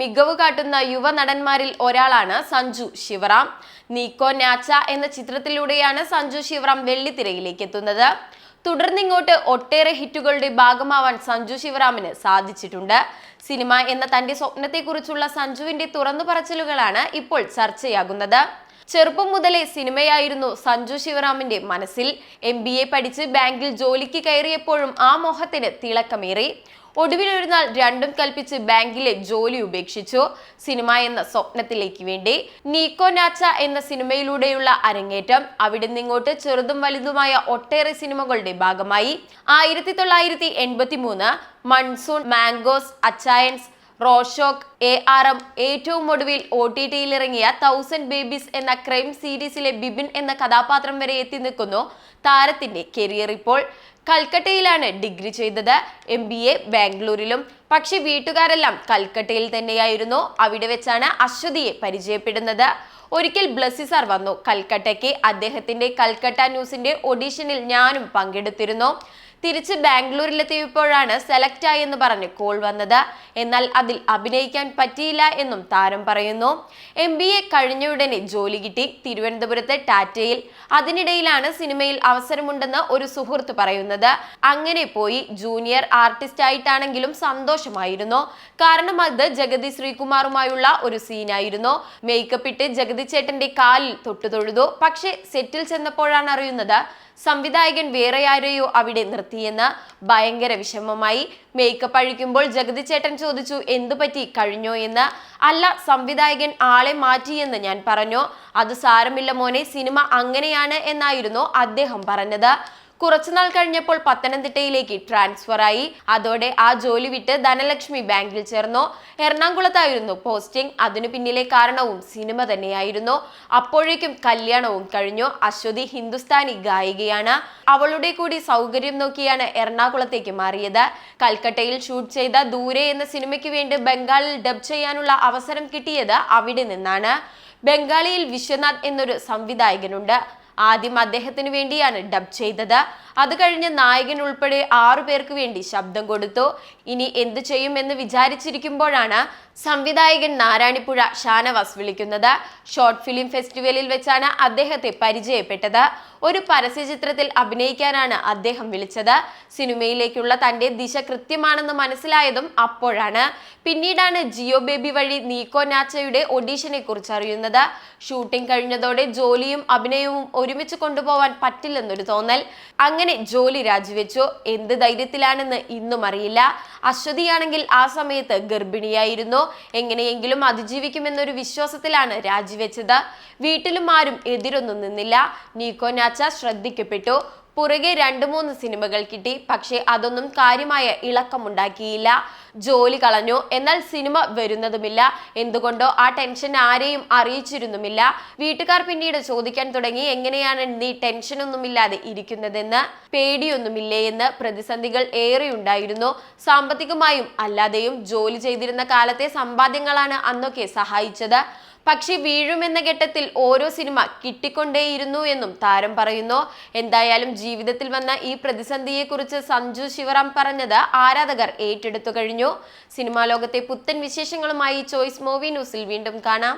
മികവ് കാട്ടുന്ന യുവ നടന്മാരിൽ ഒരാളാണ് സഞ്ജു ശിവറാം. നീക്കോ നാച്ച എന്ന ചിത്രത്തിലൂടെയാണ് സഞ്ജു ശിവറാം വെള്ളിത്തിരയിലേക്ക് എത്തുന്നത്. തുടർന്നിങ്ങോട്ട് ഒട്ടേറെ ഹിറ്റുകളുടെ ഭാഗമാവാൻ സഞ്ജു ശിവറാമിന് സാധിച്ചിട്ടുണ്ട്. സിനിമ എന്ന തന്റെ സ്വപ്നത്തെക്കുറിച്ചുള്ള സഞ്ജുവിന്റെ തുറന്നു പറച്ചിലുകളാണ് ഇപ്പോൾ ചർച്ചയാകുന്നത്. ചെറുപ്പം മുതലേ സിനിമയായിരുന്നു സഞ്ജു ശിവറാമിന്റെ മനസ്സിൽ. എം ബി എ പഠിച്ച് ബാങ്കിൽ ജോലിക്ക് കയറിയപ്പോഴും ആ മോഹത്തിന് തിളക്കമേറി. ഒടുവിൽ നാൾ രണ്ടും കൽപ്പിച്ച് ബാങ്കിലെ ജോലി ഉപേക്ഷിച്ചു. സിനിമ എന്ന സ്വപ്നത്തിലേക്ക് വേണ്ടി നീക്കോ നാച്ച എന്ന സിനിമയിലൂടെയുള്ള അരങ്ങേറ്റം. അവിടെ നിന്നിങ്ങോട്ട് ചെറുതും വലുതുമായ ഒട്ടേറെ സിനിമകളുടെ ഭാഗമായി. ആയിരത്തി തൊള്ളായിരത്തി എൺപത്തി മൂന്ന് monsoon mangoes Achayans Rorschach A R M ഏറ്റവും ഒടുവിൽ ഒ ടി ടിയിൽ ഇറങ്ങിയ തൗസൻഡ് ബേബീസ് എന്ന ക്രൈം സീരീസിലെ ബിബിൻ എന്ന കഥാപാത്രം വരെ എത്തി നിൽക്കുന്നു താരത്തിന്റെ കരിയർ ഇപ്പോൾ. കൽക്കട്ടയിലാണ് ഡിഗ്രി ചെയ്തത്. എം ബി എ ബാംഗ്ലൂരിലും. പക്ഷെ വീട്ടുകാരെല്ലാം കൽക്കട്ടയിൽ തന്നെയായിരുന്നു. അവിടെ വെച്ചാണ് അശ്വതിയെ പരിചയപ്പെടുന്നത്. ഒരിക്കൽ ബ്ലസ്സി സാർ വന്നു. കൽക്കട്ടയ്ക്ക് അദ്ദേഹത്തിന്റെ കൽക്കട്ട ന്യൂസിന്റെ ഒഡീഷനിൽ ഞാനും പങ്കെടുത്തിരുന്നു. തിരിച്ച് ബാംഗ്ലൂരിലെത്തിയപ്പോഴാണ് സെലക്ട് ആയി എന്ന് പറഞ്ഞ് കോൾ വന്നത്. എന്നാൽ അതിൽ അഭിനയിക്കാൻ പറ്റിയില്ല എന്നും താരം പറയുന്നു. എം ബി എ കഴിഞ്ഞയുടനെ ജോലി കിട്ടി തിരുവനന്തപുരത്ത് ടാറ്റയിൽ. അതിനിടയിലാണ് സിനിമയിൽ അവസരമുണ്ടെന്ന് ഒരു സുഹൃത്ത് പറയുന്നത്. അങ്ങനെ പോയി ജൂനിയർ ആർട്ടിസ്റ്റ് ആയിട്ടാണെങ്കിലും സന്തോഷമായിരുന്നു. കാരണം അത് ജഗതി ശ്രീകുമാറുമായുള്ള ഒരു സീനായിരുന്നു മേക്കപ്പ് ഇട്ട് ജഗതി ചേട്ടന്റെ കാലിൽ തൊട്ടു തൊഴുതു. പക്ഷേ സെറ്റിൽ ചെന്നപ്പോഴാണ് അറിയുന്നത് സംവിധായകൻ വേറെ ആരെയോ അവിടെ നിർത്തിയെന്ന് ഭയങ്കര വിഷമമായി. മേക്കപ്പ് അഴിക്കുമ്പോൾ ജഗതി ചേട്ടൻ ചോദിച്ചു എന്തുപറ്റി കഴിഞ്ഞോ എന്ന്? അല്ല സംവിധായകൻ ആളെ മാറ്റിയെന്ന് ഞാൻ പറഞ്ഞു. അത് സാരമില്ല മോനെ സിനിമ അങ്ങനെയാണ് എന്നായിരുന്നു അദ്ദേഹം പറഞ്ഞത്. കുറച്ചുനാൾ കഴിഞ്ഞപ്പോൾ പത്തനംതിട്ടയിലേക്ക് ട്രാൻസ്ഫർ ആയി. അതോടെ ആ ജോലി വിട്ട് ധനലക്ഷ്മി ബാങ്കിൽ ചേർന്നു. എറണാകുളത്തായിരുന്നു പോസ്റ്റിംഗ് അതിനു പിന്നിലെ കാരണവും സിനിമ തന്നെയായിരുന്നു. അപ്പോഴേക്കും കല്യാണവും കഴിഞ്ഞു. അശ്വതി ഹിന്ദുസ്ഥാനി ഗായികയാണ്. അവളുടെ കൂടി സൗകര്യം നോക്കിയാണ് എറണാകുളത്തേക്ക് മാറിയത്. കൽക്കട്ടയിൽ ഷൂട്ട് ചെയ്ത ദൂരെ എന്ന സിനിമയ്ക്ക് വേണ്ടി ബംഗാളിൽ ഡബ് ചെയ്യാനുള്ള അവസരം കിട്ടിയത് അവിടെ നിന്നാണ്. ബംഗാളിയിൽ വിശ്വനാഥ് എന്നൊരു സംവിധായകനുണ്ട്. ആദ്യം അദ്ദേഹത്തിന് വേണ്ടിയാണ് ഡബ് ചെയ്തത്. അത് കഴിഞ്ഞ് നായകൻ ഉൾപ്പെടെ ആറു പേർക്ക് വേണ്ടി ശബ്ദം കൊടുത്തു. ഇനി എന്തു ചെയ്യുമെന്ന് വിചാരിച്ചിരിക്കുമ്പോഴാണ് സംവിധായകൻ നാരായണിപ്പുഴ ഷാനവാസ് വിളിക്കുന്നത്. ഷോർട്ട് ഫിലിം ഫെസ്റ്റിവലിൽ വെച്ചാണ് അദ്ദേഹത്തെ പരിചയപ്പെട്ടത്. ഒരു പരസ്യചിത്രത്തിൽ അഭിനയിക്കാനാണ് അദ്ദേഹം വിളിച്ചത്. സിനിമയിലേക്കുള്ള തന്റെ ദിശ കൃത്യമാണെന്ന് മനസ്സിലായതും അപ്പോഴാണ്. പിന്നീടാണ് ജിയോ ബേബി വഴി നീക്കോ നാച്ചയുടെ ഒഡീഷനെ കുറിച്ച് അറിയുന്നത്. ഷൂട്ടിംഗ് കഴിഞ്ഞതോടെ ജോലിയും അഭിനയവും ഒരുമിച്ച് കൊണ്ടുപോവാൻ പറ്റില്ലെന്നൊരു തോന്നൽ. അങ്ങനെ ജോലി രാജിവെച്ചു. എന്ത് ധൈര്യത്തിലാണെന്ന് ഇന്നും അറിയില്ല. അശ്വതിയാണെങ്കിൽ ആ സമയത്ത് ഗർഭിണിയായിരുന്നു. എങ്ങനെയെങ്കിലും അതിജീവിക്കുമെന്നൊരു വിശ്വാസത്തിലാണ് രാജിവെച്ചത്. വീട്ടിലും ആരും എതിരൊന്നും നിന്നില്ല. നീക്കോ നാച്ച ശ്രദ്ധിക്കപ്പെട്ടു. പുറകെ രണ്ട് മൂന്ന് സിനിമകൾ കിട്ടി. പക്ഷേ അതൊന്നും കാര്യമായ ഇളക്കമുണ്ടാക്കിയില്ല. ജോലി കളഞ്ഞു. എന്നാൽ സിനിമ വരുന്നതുമില്ല. എന്തുകൊണ്ടോ ആ ടെൻഷൻ ആരെയും അറിയിച്ചിരുന്നുമില്ല. വീട്ടുകാർ പിന്നീട് ചോദിക്കാൻ തുടങ്ങി എങ്ങനെയാണ് നീ ടെൻഷനൊന്നുമില്ലാതെ ഇരിക്കുന്നതെന്ന്? പേടിയൊന്നുമില്ലേ? എന്ന് പ്രതിസന്ധികൾ ഏറെ ഉണ്ടായിരുന്നു സാമ്പത്തികമായും അല്ലാതെയും ജോലി ചെയ്തിരുന്ന കാലത്തെ സമ്പാദ്യങ്ങളാണ് അന്നൊക്കെ സഹായിച്ചത്. പക്ഷെ വീഴുമെന്ന ഘട്ടത്തിൽ ഓരോ സിനിമ കിട്ടിക്കൊണ്ടേയിരുന്നു എന്നും താരം പറയുന്നു. എന്തായാലും ജീവിതത്തിൽ വന്ന ഈ പ്രതിസന്ധിയെക്കുറിച്ച് സഞ്ജു ശിവറാം പറഞ്ഞത് ആരാധകർ ഏറ്റെടുത്തു കഴിഞ്ഞു. സിനിമാ ലോകത്തെ പുത്തൻ വിശേഷങ്ങളുമായി ചോയ്സ് മൂവി ന്യൂസിൽ വീണ്ടും കാണാം.